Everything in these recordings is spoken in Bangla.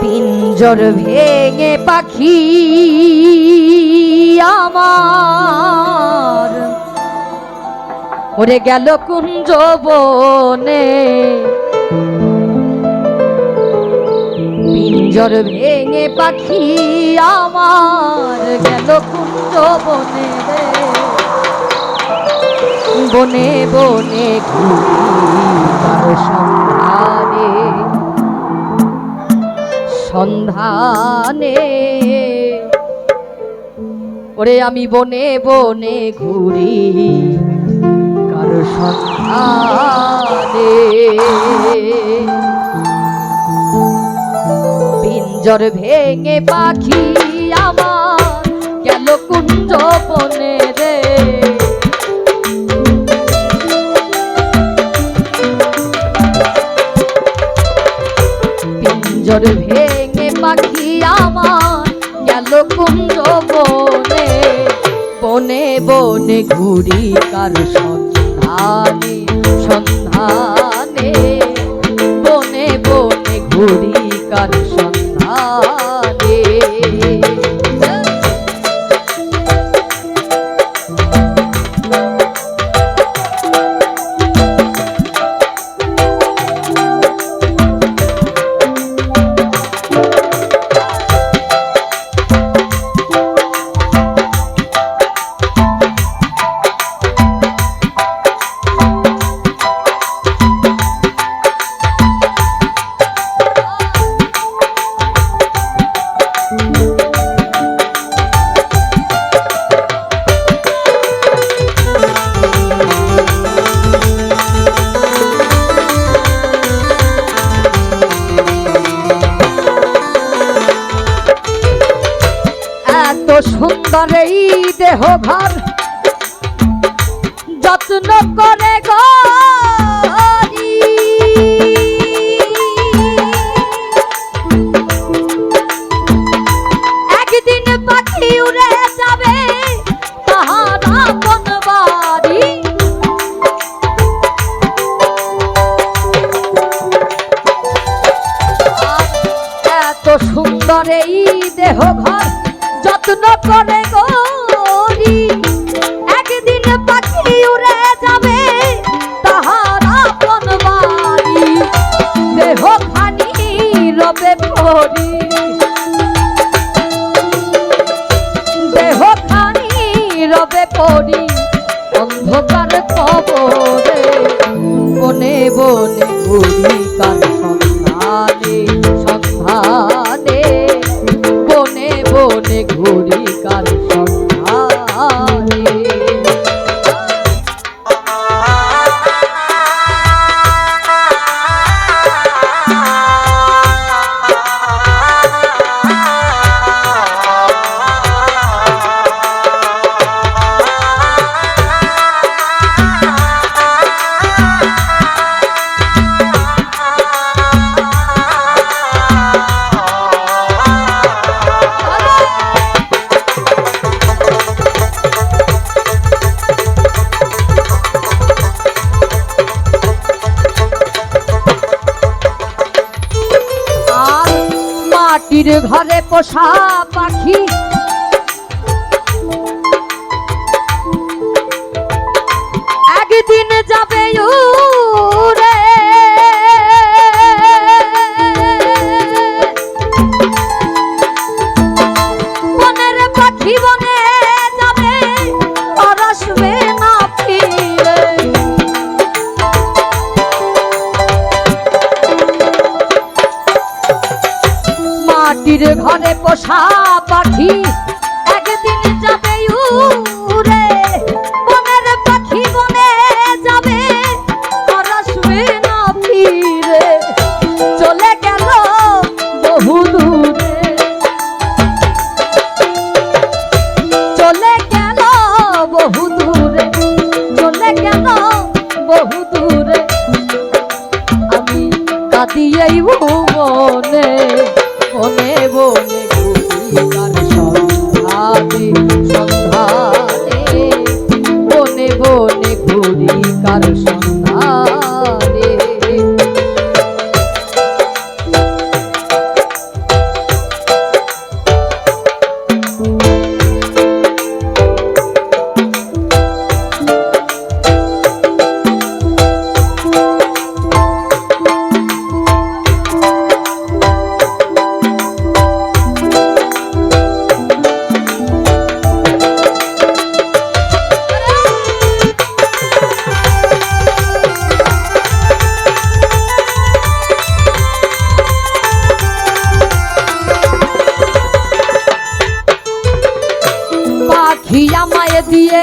পিঞ্জর ভেঙে পাখি আমার। ওরে গেল কুঞ্জ বনে। পিঞ্জর ভেঙে পাখি আমার গেল কুঞ্জ বনে বনে বনে ঘুরি তার সন্ধানে। ওরে আমি বনে বনে ঘুরি, কার সন্ধানে। পিঞ্জর ভেঙে পাখি আমার গেল কুঞ্জ বনে রে। ভেঙে কুঞ্জ বনে বনে বনে ঘুরি কার সন্ধানে সন্ধানে। বনে বনে ঘুরি কার সন্ধানে। সুন্দর এই দেহ ঘর যত্ন করে গরি একদিন পাখি উড়ে যাবে তাহার আপন এত সুন্দর এই দেহ ঘর যত্ন করে গরি একদিন পাখি উড়ে যাবে, তাহার আপন বাড়ি। দেহ খানি রবে পরি দেহ খানি রবে পরি মাটির ঘরে পোষা পাখি। একদিন যাবে উড়ে মাটির ঘরে পোষা পাখি। একদিন যাবে উড়ে, বনের পাখি বনে যাবে। আর আসবে না ফিরে, চলে গেল বহু দূরে। চলে গেল বহু দূরে, চলে গেল বহু দূরে। আমি কাঁদিয়াই ভুবনে বনে ঘুরি কার সন্ধানে সন্ধানে। বনে ঘুরি কার সন্ধানে। হিয়া মায়ে দিয়ে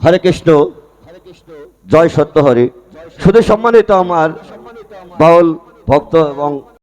হরে কৃষ্ণ। জয় সত্য হরে। শুধু সম্মানিত আমার বাউল ভক্ত এবং